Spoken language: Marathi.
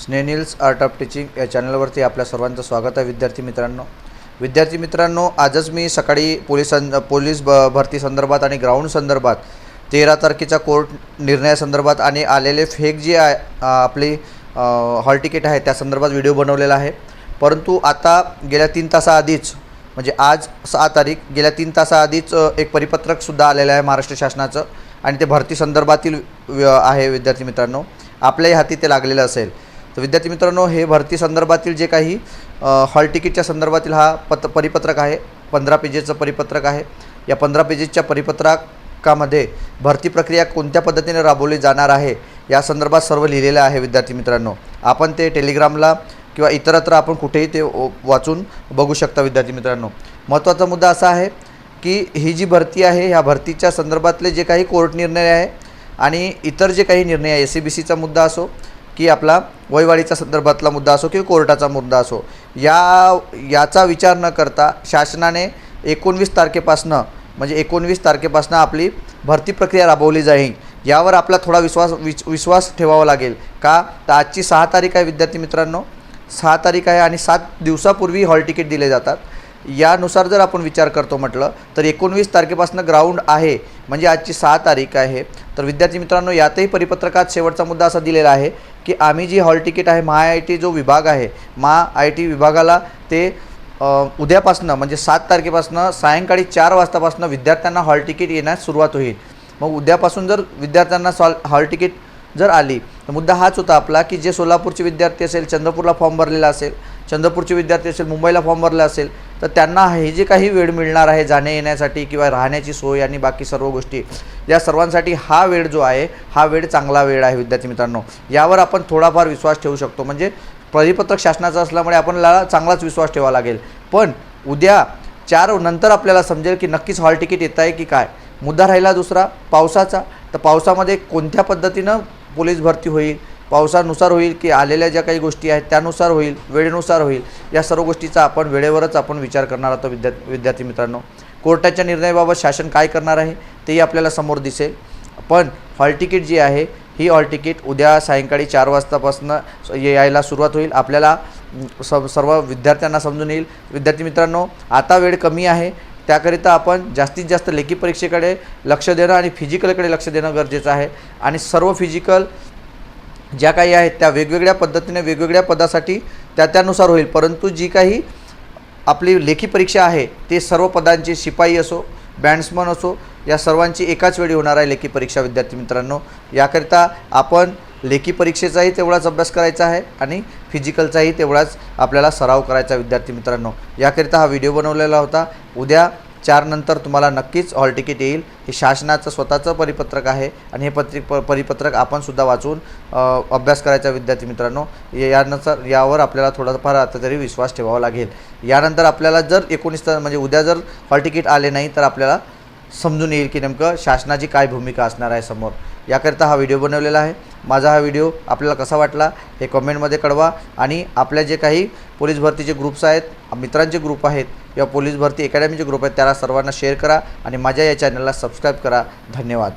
स्नेनिल्स आर्ट ऑफ टीचिंग या चॅनलवरती आपल्या सर्वांचं स्वागत आहे विद्यार्थी मित्रांनो. विद्यार्थी मित्रांनो आजच मी सकाळी पोलिसां पोलीस ब भरती संदर्भात आणि ग्राउंड संदर्भात तेरा तारखेच्या कोर्ट निर्णयासंदर्भात आणि आलेले फेक जे आहे आपली हॉल तिकीट आहे त्या संदर्भात व्हिडिओ बनवलेला आहे. परंतु आता गेल्या तीन तासाआधीच म्हणजे आज सहा तारीख गेल्या तीन तासाआधीच एक परिपत्रकसुद्धा आलेलं आहे महाराष्ट्र शासनाचं आणि ते भरती संदर्भातील आहे विद्यार्थी मित्रांनो. आपल्याही हाती ते लागलेलं असेल. तर विद्यार्थी मित्रांनो हे भरती संदर्भातील जे काही हॉल तिकीटच्या संदर्भातील हा पत परिपत्रक आहे पंधरा पेजेसचं परिपत्रक आहे. या पंधरा पेजेसच्या परिपत्रकामध्ये भरती प्रक्रिया कोणत्या पद्धतीने राबवली जाणार आहे या संदर्भात सर्व लिहिलेलं आहे विद्यार्थी मित्रांनो. आपण ते टेलिग्रामला किंवा इतरत्र आपण कुठेही ते वाचून बघू शकता विद्यार्थी मित्रांनो. महत्त्वाचा मुद्दा असा आहे की ही जी भरती आहे ह्या भरतीच्या संदर्भातले जे काही कोर्ट निर्णय आहे आणि इतर जे काही निर्णय आहे एस सी बी सीचा मुद्दा असो की आपला वयवाढीचा संदर्भातला मुद्दा असो किंवा कोर्टाचा मुद्दा असो या याचा विचार न करता शासनाने एकोणवीस तारखेपासनं म्हणजे एकोणवीस तारखेपासनं आपली भरती प्रक्रिया राबवली जाईल. यावर आपला थोडा विश्वास विच विश्वास ठेवावा लागेल. का? तर आजची सहा तारीख आहे विद्यार्थी मित्रांनो. सहा तारीख आहे आणि सात दिवसापूर्वी हॉल तिकीट दिले जातात. यानुसार जर आपण विचार करतो म्हटलं तर एकोणवीस तारखेपासून ग्राउंड आहे म्हणजे आजची सहा तारीख आहे. तर विद्यार्थी मित्रांनो यातही परिपत्रकात शेवटचा मुद्दा असा दिलेला आहे की आम्ही जी हॉल तिकीट आहे महा आय टी जो विभाग आहे महा आय टी विभागाला ते उद्यापासनं म्हणजे सात तारखेपासनं सायंकाळी चार वाजतापासनं विद्यार्थ्यांना हॉल तिकीट येण्यास सुरुवात होईल. मग उद्यापासून जर विद्यार्थ्यांना सॉल हॉल तिकीट जर आली तर मुद्दा हाच होता आपला की जे सोलापूरचे विद्यार्थी असेल चंद्रपूरला फॉर्म भरलेला असेल चंद्रपूरचे विद्यार्थी असेल मुंबईला फॉर्म भरला असेल तर त्यांना हे जे काही वेळ मिळणार आहे जाण्या येण्यासाठी किंवा राहण्याची सोय आणि बाकी सर्व गोष्टी या सर्वांसाठी हा वेळ जो आहे हा वेळ चांगला वेळ आहे विद्यार्थी मित्रांनो. यावर आपण थोडाफार विश्वास ठेवू शकतो. म्हणजे परिपत्रक शासनाचं असल्यामुळे आपल्याला चांगलाच विश्वास ठेवावा लागेल. पण उद्या चार नंतर आपल्याला समजेल की नक्कीच हॉल तिकीट येत आहे की काय? मुद्दा राहिला दुसरा पावसाचा. तर पावसामध्ये कोणत्या पद्धतीनं पोलीस भरती होईल? पावसानुसार होईल की आलेल्या ज्या काही गोष्टी आहेत त्यानुसार होईल वेळेनुसार होईल या सर्व गोष्टीचा आपण वेळेवरच आपण विचार करणार आहोत विद्या विद्यार्थी मित्रांनो. कोर्टाच्या निर्णयाबाबत शासन काय करणार आहे तेही आपल्याला समोर दिसेल. पण हॉल तिकीट जी आहे ही हॉल तिकीट उद्या सायंकाळी चार वाजतापासून यायला सुरुवात होईल. आपल्याला स सर्व विद्यार्थ्यांना समजून येईल. विद्यार्थी मित्रांनो आता वेळ कमी आहे. त्याकरिता आपण जास्तीत जास्त लेखी परीक्षेकडे लक्ष देणं आणि फिजिकलकडे लक्ष देणं गरजेचं आहे. आणि सर्व फिजिकल ज्या काही आहेत त्या वेगवेगळ्या पद्धतीने वेगवेगळ्या पदासाठी त्या त्यानुसार होईल. परंतु जी काही आपली लेखी परीक्षा आहे ते सर्व पदांची शिपाई असो बँड्समन असो या सर्वांची एकाच वेळी होणार आहे लेखी परीक्षा विद्यार्थी मित्रांनो. याकरिता आपण लेखी परीक्षेचाही तेवढाच अभ्यास करायचा आहे आणि फिजिकलचाही तेवढाच आपल्याला सराव करायचा विद्यार्थी मित्रांनो. याकरिता हा व्हिडिओ बनवलेला होता. उद्या चारनंतर तुम्हाला नक्कीच हॉल तिकीट येईल. हे शासनाचं स्वतःचं परिपत्रक आहे आणि हे पत्रिक प परिपत्रक आपणसुद्धा वाचून अभ्यास करायचा विद्यार्थी मित्रांनो. यानुसार यावर आपल्याला थोडाफार आता तरी विश्वास ठेवावा लागेल. यानंतर आपल्याला जर एकोणीस तर म्हणजे उद्या जर हॉल तिकीट आले नाही तर आपल्याला समजून येईल की नेमकं शासनाची काय भूमिका असणार आहे समोर. याकरिता हा व्हिडिओ बनवलेला आहे. माझा हा व्हिडिओ आपल्याला कसा वाटला हे कमेंटमध्ये कळवा. आणि आपल्या जे काही पोलीस भरतीचे ग्रुप्स आहेत मित्रांचे ग्रुप आहेत किंवा पोलीस भरती अकॅडमीचे ग्रुप आहेत त्याला सर्वांना शेअर करा आणि माझ्या या चॅनलला सबस्क्राईब करा. धन्यवाद.